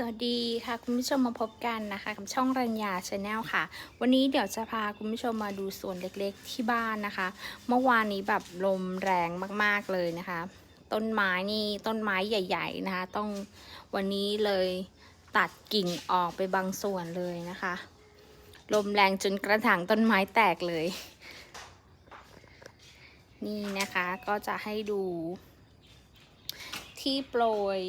สวัสดีค่ะคุณผู้ชมมาพบกันนะคะกับช่องรัญญาชาแนลค่ะ วันนี้เดี๋ยวจะพาคุณผู้ชมมาดูสวนเล็กๆที่บ้านนะคะ เมื่อวานนี้แบบลมแรงมากๆเลยนะคะ ต้นไม้นี่ต้นไม้ใหญ่ ๆนะคะ ต้องวันนี้เลยตัดกิ่งออกไปบางส่วนเลยนะคะ ลมแรงจนกระถางต้นไม้แตกเลย นี่นะคะก็จะให้ดูที่โปรย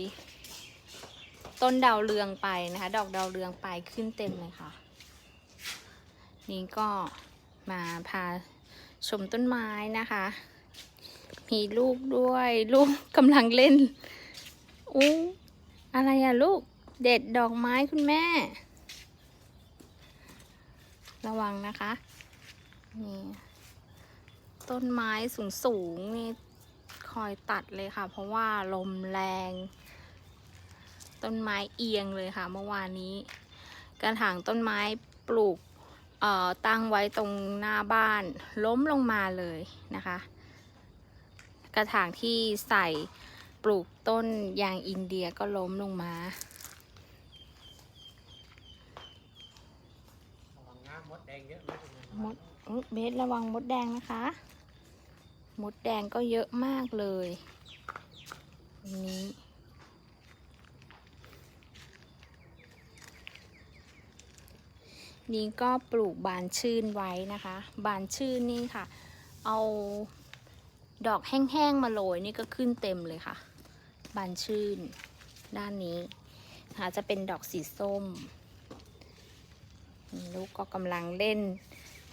ต้นดาวเรืองไปนะคะ ดอกดาวเรืองไปขึ้นเต็มเลยค่ะ นี่ก็มาพาชมต้นไม้นะคะ มีลูกด้วยลูกกำลังเล่นอู้อะไรอะลูกเด็ดดอกไม้คุณแม่ ระวังนะคะนี่ต้นไม้สูงสูงนี่คอยตัดเลยค่ะ เพราะว่าลมแรง ต้นไม้เอียงเลยค่ะ เมื่อวานนี้ กระถางต้นไม้ปลูกเอ่อตั้งไว้ตรงหน้าบ้าน ล้มลงมาเลยนะคะ กระถางที่ใส่ปลูกต้นยางอินเดียก็ล้มลงมาระวังน้ำมดแดงเยอะไหมมดอุ๊ยเบสระวังมดแดงนะคะ มดแดงก็เยอะมากเลยวัน นี่ก็ปลูกบานชื่นไว้นะคะ บานชื่นนี่ค่ะ เอาดอกแห้งๆมาโรยนี่ก็ขึ้นเต็มเลยค่ะ บานชื่น ด้านนี้นะคะจะเป็นดอกสีส้ม ลูกก็กำลังเล่น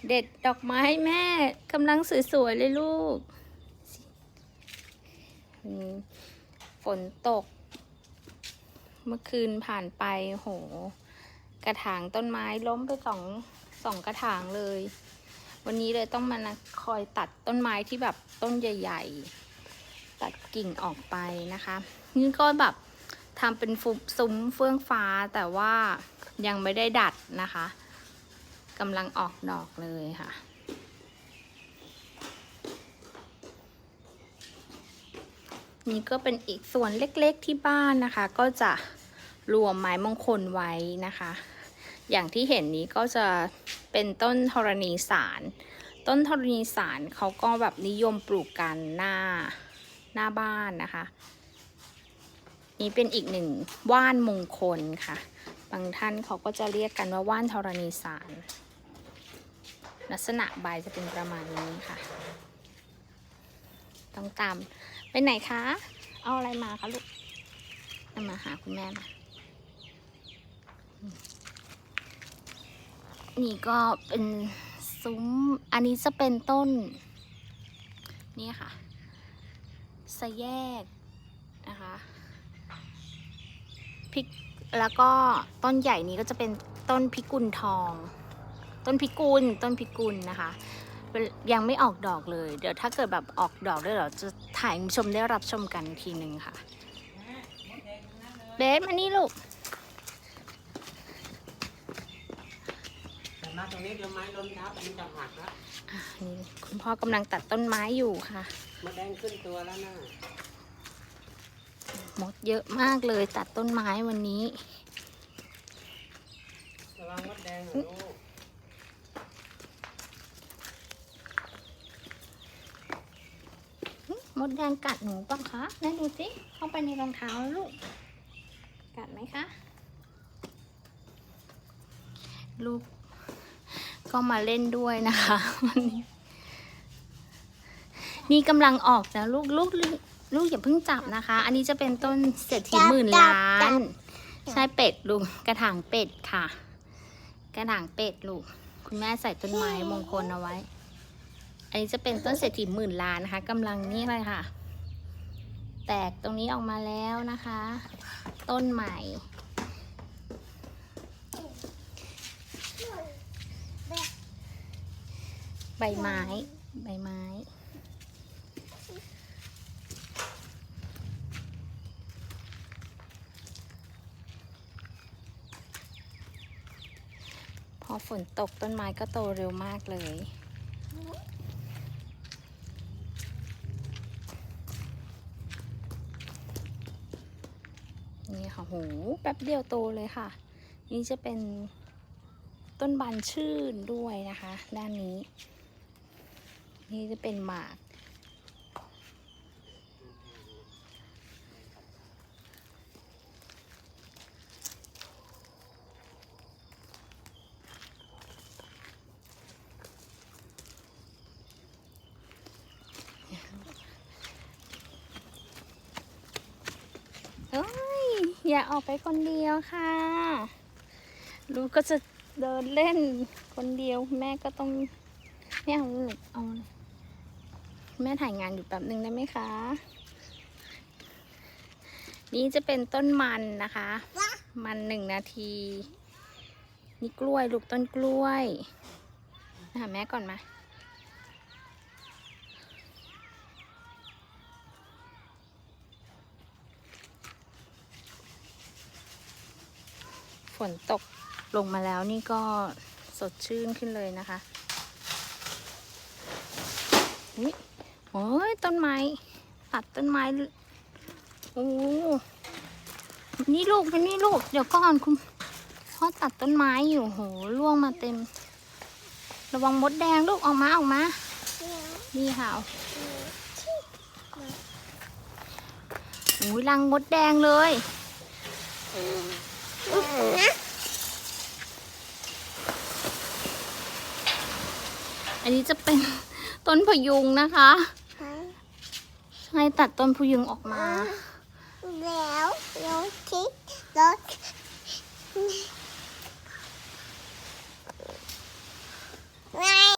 เด็ดดอกไม้แม่กำลังสวยๆเลยลูก ฝนตก เมื่อคืนผ่านไปโห กระถางต้นไม้ล้มไปสองสองกระถางเลย วันนี้เลยต้องมานะคอยตัดต้นไม้ที่แบบต้นใหญ่ ๆ ตัดกิ่งออกไปนะคะ นี่ก็แบบทำเป็นฟุซุ้มเฟื่องฟ้าแต่ว่ายังไม่ได้ดัดนะคะกำลังออกดอกเลยค่ะนี่ก็เป็นอีกส่วนเล็กๆที่บ้านนะคะ ก็จะ รวมไม้มงคลไว้นะคะ อย่างที่เห็นนี้ก็จะเป็นต้นธรณีสาร ต้นธรณีสารเขาก็แบบนิยมปลูกกันหน้าหน้าบ้านนะคะ นี่เป็นอีกหนึ่งว่านมงคลค่ะ บางท่านเขาก็จะเรียกกันว่าว่านธรณีสาร ลักษณะใบจะเป็นประมาณนี้ค่ะ ต้องตามไปไหนคะ เอาอะไรมาคะลูก มาหาคุณแม่มา นี่ก็เป็นซุ้ม อันนี้จะเป็นต้น นี่ค่ะสะแยกนะคะพริกแล้วก็ต้นใหญ่นี้ก็จะเป็นต้นพิกุลทอง ต้นพิกุล ต้นพิกุลนะคะ ยังไม่ออกดอกเลย เดี๋ยวถ้าเกิดแบบออกดอกด้วยเราจะถ่ายให้คุณผู้ชมได้รับชมกันทีหนึ่งค่ะ เบสมานี่ลูก แต่ มาตรงนี้เดี๋ยวไม้ล้มทับมันจะหักแล้วอะนี่คุณพ่อกำลังตัดต้นไม้อยู่ค่ะ มดแดงขึ้นตัวแล้วนะมดเยอะมากเลยตัดต้นไม้วันนี้ ระวังมดแดงนะลูกมดแดงกัดหนูป่ะคะไหนดูสิ เข้าไปในรองเท้าแล้วลูก กัดไหมคะ ลูก ก็มาเล่นด้วยนะคะวันนี้นี่กำลังออกนะลูกลูกลูกลูกอย่าเพิ่งจับนะคะ อันนี้จะเป็นต้นเศรษฐีหมื่นล้าน ใช่เป็ดลูกกระถางเป็ดค่ะ กระถางเป็ดลูกคุณแม่ใส่ต้นไม้มงคลเอาไว้ อันนี้จะเป็นต้นเศรษฐีหมื่นล้านนะคะกำลังนี่เลยค่ะ แตกตรงนี้ออกมาแล้วนะคะ ต้นใหม่ ใบไม้ ใบไม้ พอฝนตกต้นไม้ก็โตเร็วมากเลยนี่โอ้โหแป๊บเดียวโตเลยค่ะ นี่จะเป็นต้นบานชื่นด้วยนะคะ ด้านนี้ นี่จะเป็นหมาก เอ้ย อย่าออกไปคนเดียวค่ะ ลูกก็จะเดินเล่นคนเดียวแม่ก็ต้องไม่เอาลูกเอา แม่ถ่ายงานอยู่แป๊บหนึ่งได้ไหมคะ นี่จะเป็นต้นมันนะคะ มันหนึ่งนาที นี่กล้วยลูกต้นกล้วยหาแม่ก่อนมาฝนตกลงมาแล้วนี่ก็สดชื่นขึ้นเลยนะคะอุ๊ย โอ้ยต้นไม้ตัดต้นไม้ โอ้นี่ลูกเป็นนี่ลูก เดี๋ยวก่อนคุณพ่อตัดต้นไม้อยู่โหล่วงมาเต็ม ระวังมดแดงลูกออกมาออกมานี่ค่ะโอ้ยรังมดแดงเลยอันนี้จะเป็น ต้นพยุงนะคะให้ตัดต้นพยุงออกมา แล้วรถคิดรถไม่